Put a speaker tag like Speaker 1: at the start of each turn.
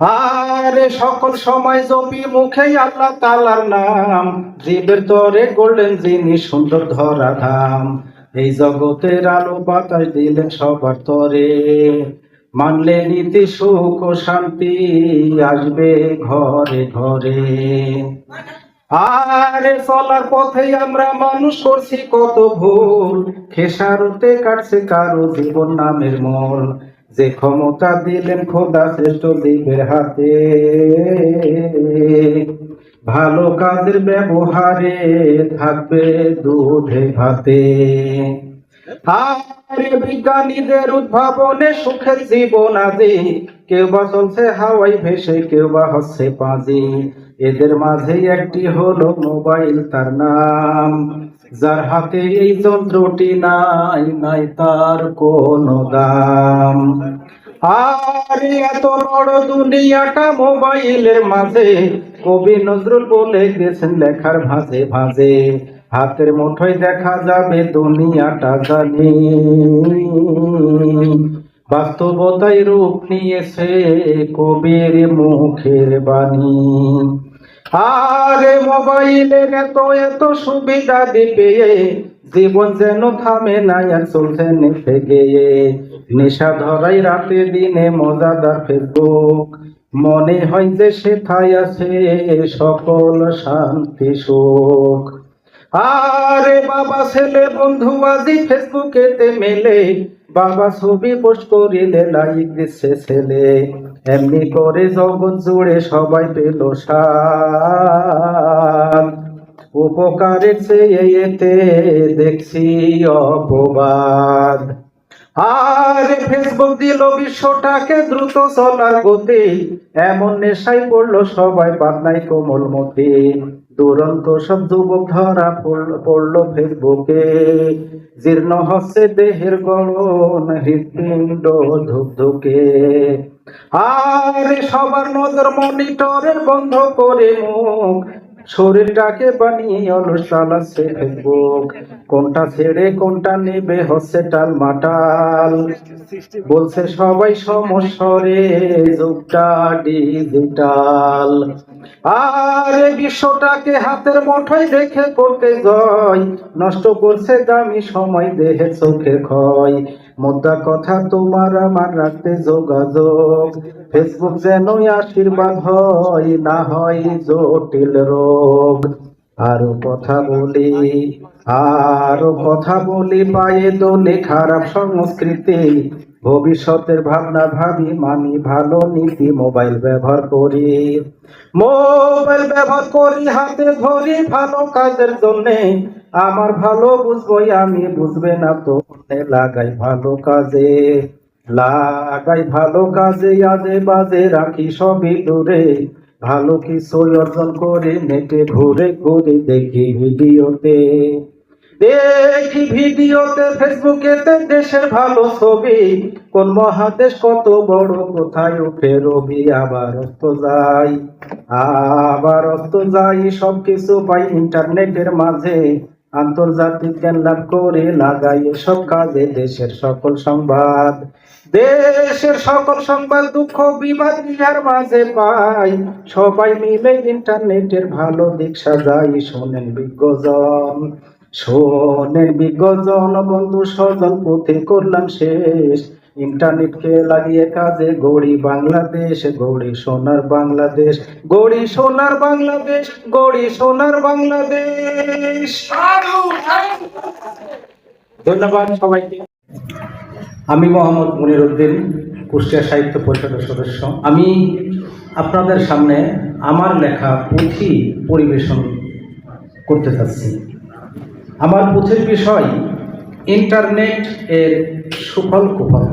Speaker 1: আরে সকল সময় জপি মুখেই আল্লাহ তালার নাম। জীবের তরে গোল্ডেন জিনিস সুন্দর ধরা ধাম। এই জগতের আলো বাতাস দিলেন সবার তরে। মানলে নীতি, সুখ ও শান্তি আসবে ঘরে ঘরে। আরে চলার পথে আমরা মানুষ করছি কত ভুল। খেসারতে কাটছে কারও জীবন নামের মোল। যে ক্ষমতা দিলেন খোদা শ্রেষ্ঠ জীবের হাতে। ভালো কাজের ব্যবহারে থাকবে দুধে ভাতে। বিজ্ঞানীদের উদ্ভাবনে সুখের জীবন আদি কেউ বা চলছে হাওয়াই ভেসে, কেউ বা হচ্ছে পাজি। এদের মাঝে একটি হলো মোবাইল, তার নাম। যার হাতে এই যন্ত্রটি নাই নাই তার কোনো দাম। আরে, এত বড় দুনিয়াটা মোবাইলের মাঝে। কবি নজরুল বলে গেছেন, লেখার ভাঁজে ভাঁজে। হাতের মুঠোয় দেখা যাবে দুনিয়াটা জানি। বাস্তবতায় রূপ নিয়েছে কবির মুখের বাণী। আরে মোবাইলের এত এত সুবিধা দিবে। জীবন যেন থামে না, আর চলছে নেশা ধরাই রাতে দিনে মজাদার ফেসবুক। মনে হয় যে সেথায় আছে সকল শান্তি সুখ। আরে বাবা, ছেলে বন্ধু, আজি ফেসবুকেতে মেলে। বাবা ছবি পোস্ট করিলে লাইক দিচ্ছে ছেলে। এমনি করে জগৎ জুড়ে সবাই পেল উপকারের চেয়ে দেখছি অপবাদ। আর ফেসবুক দিল বিশ্বটাকে দ্রুত চলার গতি। এমন নেশায় পড়ল সবাই পাতনাই কোমল মতি দুরন্ত সব যুবক ধরা পড়ল- ফেসবুকে জীর্ণ হচ্ছে দেহের গলন, হৃৎপিণ্ড ধুকধুকে। আর সবার নজর মনিটরে বন্ধ করে মুখ শরীরটাকে বানিয়ে অলস চালাচ্ছে ফেসবুক কোনটা ছেড়ে, কোনটা নেবে হচ্ছে টাল মাটাল বলছে, সবাই সমস্যরে যুগটা ডিজিটাল। আর বিশ্বটাকে হাতের মুঠোয় দেখে করতে জয়। নষ্ট করছে দামি সময়, দেহে চোখে ক্ষয়। মুদ্রা কথা তোমার আমার রাখতে যোগাযোগ। ফেসবুক যেন আশীর্বাদ হয়, না হয় জটিল রোগ। আরও কথা বলি, আরও কথা বলি পায়ে দোলে খারাপ সংস্কৃতি। ভবিষ্যতের ভাবনা ভাবি, মানি ভালো নীতি, মোবাইল ব্যবহার করি। মোবাইল ব্যবহার করি, হাতে ধরি ভালো কাজের জন্যে। আমার ভালো বুঝবই, আমি বুঝবে না তো লাগাই ভালো কাজে। লাগাই ভালো কাজে আজে বাজে রাখি সবই দূরে। ভালো কিছু অর্জন করে নেটে ঘুরে ঘুরে দেখি ভিডিওতে। দেখি ভিডিওতে ফেসবুকেতে দেশের ভালো ছবি। কোন মহাদেশ কত বড়, কোথায় উঠে রবি? আবার অস্ত যাই, আবার অস্ত যাই। সবকিছু পাই ইন্টারনেটের মাঝে। আন্তর্জাতিক জ্ঞান লাভ করে লাগাই সব কাজে দেশের সকল সংবাদ। দেশের সকল সংবাদ দুঃখ বিবাদ ইহার মাঝে পাই। সবাই মিলে ইন্টারনেটের ভালো দিক সাজাই। শোনেন বিজ্ঞজন শোনেন বিজ্ঞজন বন্ধু সজন পথে করলাম শেষ। ইন্টারনেটকে লাগিয়ে কাজে গড়ি বাংলাদেশ গড়ি সোনার বাংলাদেশ গড়ি সোনার বাংলাদেশ গড়ি সোনার বাংলাদেশ। ধন্যবাদ সবাইকে। আমি মোহাম্মদ মনির উদ্দিন, কুষ্টিয়া সাহিত্য পরিষদের সদস্য। আমি আপনাদের সামনে আমার লেখা পুঁথি পরিবেশন করতে চাচ্ছি। আমার পুঁথির বিষয় ইন্টারনেট এর সুফল কুফল।